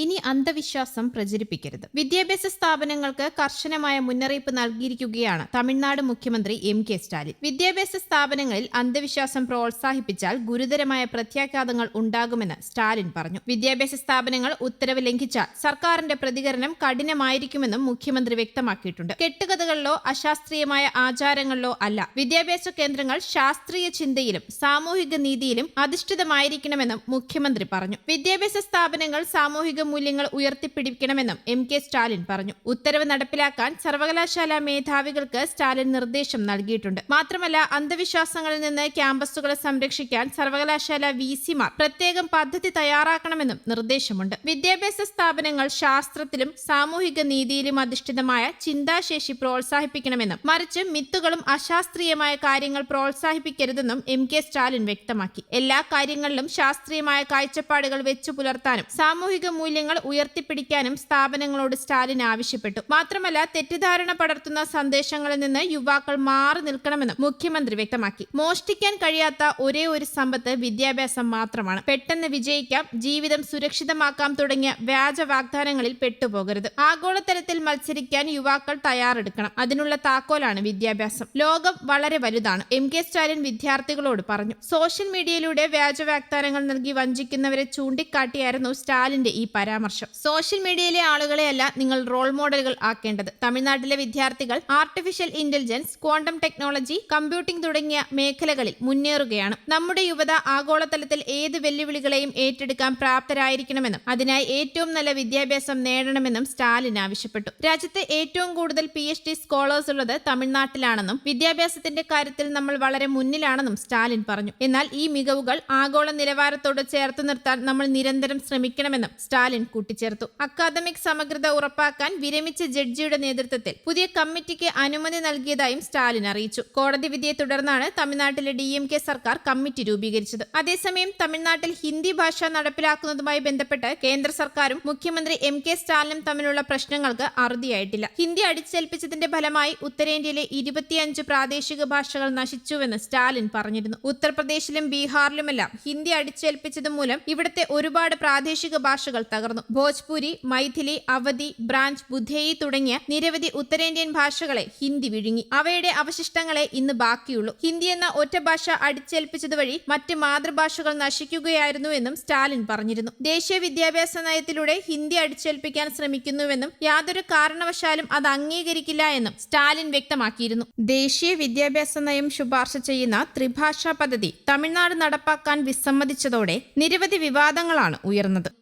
ഇനി അന്ധവിശ്വാസം പ്രചരിപ്പിക്കരുത്. വിദ്യാഭ്യാസ സ്ഥാപനങ്ങൾക്ക് കർശനമായ മുന്നറിയിപ്പ് നൽകിയിരിക്കുകയാണ് തമിഴ്നാട് മുഖ്യമന്ത്രി എം കെ സ്റ്റാലിൻ. വിദ്യാഭ്യാസ സ്ഥാപനങ്ങളിൽ അന്ധവിശ്വാസം പ്രോത്സാഹിപ്പിച്ചാൽ ഗുരുതരമായ പ്രത്യാഘാതങ്ങൾ ഉണ്ടാകുമെന്ന് സ്റ്റാലിൻ പറഞ്ഞു. വിദ്യാഭ്യാസ സ്ഥാപനങ്ങൾ ഉത്തരവ് ലംഘിച്ചാൽ സർക്കാരിന്റെ പ്രതികരണം കഠിനമായിരിക്കുമെന്നും മുഖ്യമന്ത്രി വ്യക്തമാക്കിയിട്ടുണ്ട്. കെട്ടുകഥകളിലോ അശാസ്ത്രീയമായ ആചാരങ്ങളിലോ അല്ല. വിദ്യാഭ്യാസ കേന്ദ്രങ്ങൾ ശാസ്ത്രീയ ചിന്തയിലും സാമൂഹിക നീതിയിലും അധിഷ്ഠിതമായിരിക്കണമെന്നും മുഖ്യമന്ത്രി പറഞ്ഞു. വിദ്യാഭ്യാസ സ്ഥാപനങ്ങൾ സാമൂഹിക മൂല്യങ്ങൾ ഉയർത്തിപ്പിടിക്കണമെന്നും എം കെ സ്റ്റാലിൻ പറഞ്ഞു. ഉത്തരവ് നടപ്പിലാക്കാൻ സർവകലാശാല മേധാവികൾക്ക് സ്റ്റാലിൻ നിർദ്ദേശം നൽകിയിട്ടുണ്ട്. മാത്രമല്ല അന്ധവിശ്വാസങ്ങളിൽ നിന്ന് ക്യാമ്പസുകളെ സംരക്ഷിക്കാൻ സർവകലാശാല വി സിമാർ പ്രത്യേകം പദ്ധതി തയ്യാറാക്കണമെന്നും നിർദ്ദേശമുണ്ട്. വിദ്യാഭ്യാസ സ്ഥാപനങ്ങൾ ശാസ്ത്രത്തിലും സാമൂഹിക നീതിയിലും അധിഷ്ഠിതമായ ചിന്താശേഷി പ്രോത്സാഹിപ്പിക്കണമെന്നും മറിച്ച് മിത്തുകളും അശാസ്ത്രീയമായ കാര്യങ്ങൾ പ്രോത്സാഹിപ്പിക്കരുതെന്നും എം കെ സ്റ്റാലിൻ വ്യക്തമാക്കി. എല്ലാ കാര്യങ്ങളിലും ശാസ്ത്രീയമായ കാഴ്ചപ്പാടുകൾ വെച്ചു പുലർത്താനും സാമൂഹിക മൂല്യങ്ങൾ ഉയർത്തിപ്പിടിക്കാനും സ്ഥാപനങ്ങളോട് സ്റ്റാലിൻ ആവശ്യപ്പെട്ടു. മാത്രമല്ല തെറ്റിദ്ധാരണ പടർത്തുന്ന സന്ദേശങ്ങളിൽ നിന്ന് യുവാക്കൾ മാറി നിൽക്കണമെന്നും മുഖ്യമന്ത്രി വ്യക്തമാക്കി. മോഷ്ടിക്കാൻ കഴിയാത്ത ഒരേ ഒരു സമ്പത്ത് വിദ്യാഭ്യാസം മാത്രമാണ്. പെട്ടെന്ന് വിജയിക്കാം ജീവിതം സുരക്ഷിതമാക്കാം തുടങ്ങിയ വ്യാജ വാഗ്ദാനങ്ങളിൽ പെട്ടുപോകരുത്. ആഗോളതലത്തിൽ മത്സരിക്കാൻ യുവാക്കൾ തയ്യാറെടുക്കണം. അതിനുള്ള താക്കോലാണ് വിദ്യാഭ്യാസം. ലോകം വളരെ വലുതാണ്. എം കെ സ്റ്റാലിൻ വിദ്യാർത്ഥികളോട് പറഞ്ഞു. സോഷ്യൽ മീഡിയയിലൂടെ വ്യാജ വാഗ്ദാനങ്ങൾ നൽകി വഞ്ചിക്കുന്നവരെ ചൂണ്ടിക്കാട്ടിയായിരുന്നു സ്റ്റാലിന്റെ ഈ പരാമർശം. സോഷ്യൽ മീഡിയയിലെ ആളുകളെയല്ല നിങ്ങൾ റോൾ മോഡലുകൾ ആക്കേണ്ടത്. തമിഴ്നാട്ടിലെ വിദ്യാർത്ഥികൾ artificial intelligence quantum technology computing തുടങ്ങിയ മേഖലകളിൽ മുന്നേറുകയാണ്. നമ്മുടെ യുവത ആഗോളതലത്തിൽ ഏത് വെല്ലുവിളികളെയും ഏറ്റെടുക്കാൻ പ്രാപ്തരായിരിക്കണമെന്നും അതിനായി ഏറ്റവും നല്ല വിദ്യാഭ്യാസം നേടണമെന്നും സ്റ്റാലിൻ ആവശ്യപ്പെട്ടു. രാജ്യത്ത് ഏറ്റവും കൂടുതൽ പി എച്ച് ഡി സ്കോളേഴ്സ് ഉള്ളത് തമിഴ്നാട്ടിലാണെന്നും വിദ്യാഭ്യാസത്തിന്റെ കാര്യത്തിൽ നമ്മൾ വളരെ മുന്നിലാണെന്നും സ്റ്റാലിൻ പറഞ്ഞു. എന്നാൽ ഈ മികവുകൾ ആഗോള നിലവാരത്തോട് ചേർത്ത് നിർത്താൻ നമ്മൾ നിരന്തരം ശ്രമിക്കണമെന്നും സ്റ്റാലിൻ കൂട്ടിച്ചേർത്തു. അക്കാദമിക് സമഗ്രത ഉറപ്പാക്കാൻ വിരമിച്ച ജഡ്ജിയുടെ നേതൃത്വത്തിൽ പുതിയ കമ്മിറ്റിക്ക് അനുമതി നൽകിയതായും സ്റ്റാലിൻ അറിയിച്ചു. കോടതി വിധിയെ തുടർന്നാണ് തമിഴ്നാട്ടിലെ ഡി എം കെ സർക്കാർ കമ്മിറ്റി രൂപീകരിച്ചത്. അതേസമയം തമിഴ്നാട്ടിൽ ഹിന്ദി ഭാഷ നടപ്പിലാക്കുന്നതുമായി ബന്ധപ്പെട്ട് കേന്ദ്ര സർക്കാരും മുഖ്യമന്ത്രി എം കെ സ്റ്റാലിനും തമ്മിലുള്ള പ്രശ്നങ്ങൾക്ക് അറുതിയായിട്ടില്ല. ഹിന്ദി അടിച്ചേൽപ്പിച്ചതിന്റെ ഫലമായി ഉത്തരേന്ത്യയിലെ ഇരുപത്തിയഞ്ച് പ്രാദേശിക ഭാഷകൾ നശിച്ചുവെന്ന് സ്റ്റാലിൻ പറഞ്ഞിരുന്നു. ഉത്തർപ്രദേശിലും ബീഹാറിലുമെല്ലാം ഹിന്ദി അടിച്ചേൽപ്പിച്ചത് മൂലം ഇവിടുത്തെ ഒരുപാട് പ്രാദേശിക ഭാഷകൾ തകർന്നു. ഭോജ്പുരി മൈഥിലി അവധി ബ്രാഞ്ച് ബുദ്ധേയി തുടങ്ങിയ നിരവധി ഉത്തരേന്ത്യൻ ഭാഷകളെ ഹിന്ദി വിഴുങ്ങി. അവയുടെ അവശിഷ്ടങ്ങളെ ഇന്ന് ബാക്കിയുള്ളൂ. ഹിന്ദി എന്ന ഒറ്റ ഭാഷ അടിച്ചേൽപ്പിച്ചത് വഴി മറ്റ് മാതൃഭാഷകൾ നശിക്കുകയായിരുന്നു എന്നും സ്റ്റാലിൻ പറഞ്ഞിരുന്നു. ദേശീയ വിദ്യാഭ്യാസ നയത്തിലൂടെ ഹിന്ദി അടിച്ചേൽപ്പിക്കാൻ ശ്രമിക്കുന്നുവെന്നും യാതൊരു കാരണവശാലും അത് അംഗീകരിക്കില്ല എന്നും സ്റ്റാലിൻ വ്യക്തമാക്കിയിരുന്നു. ദേശീയ വിദ്യാഭ്യാസ നയം ശുപാർശ ചെയ്യുന്ന ത്രിഭാഷാ പദ്ധതി തമിഴ്നാട് നടപ്പാക്കാൻ വിസമ്മതിച്ചതോടെ നിരവധി വിവാദങ്ങളാണ് ഉയർന്നത്.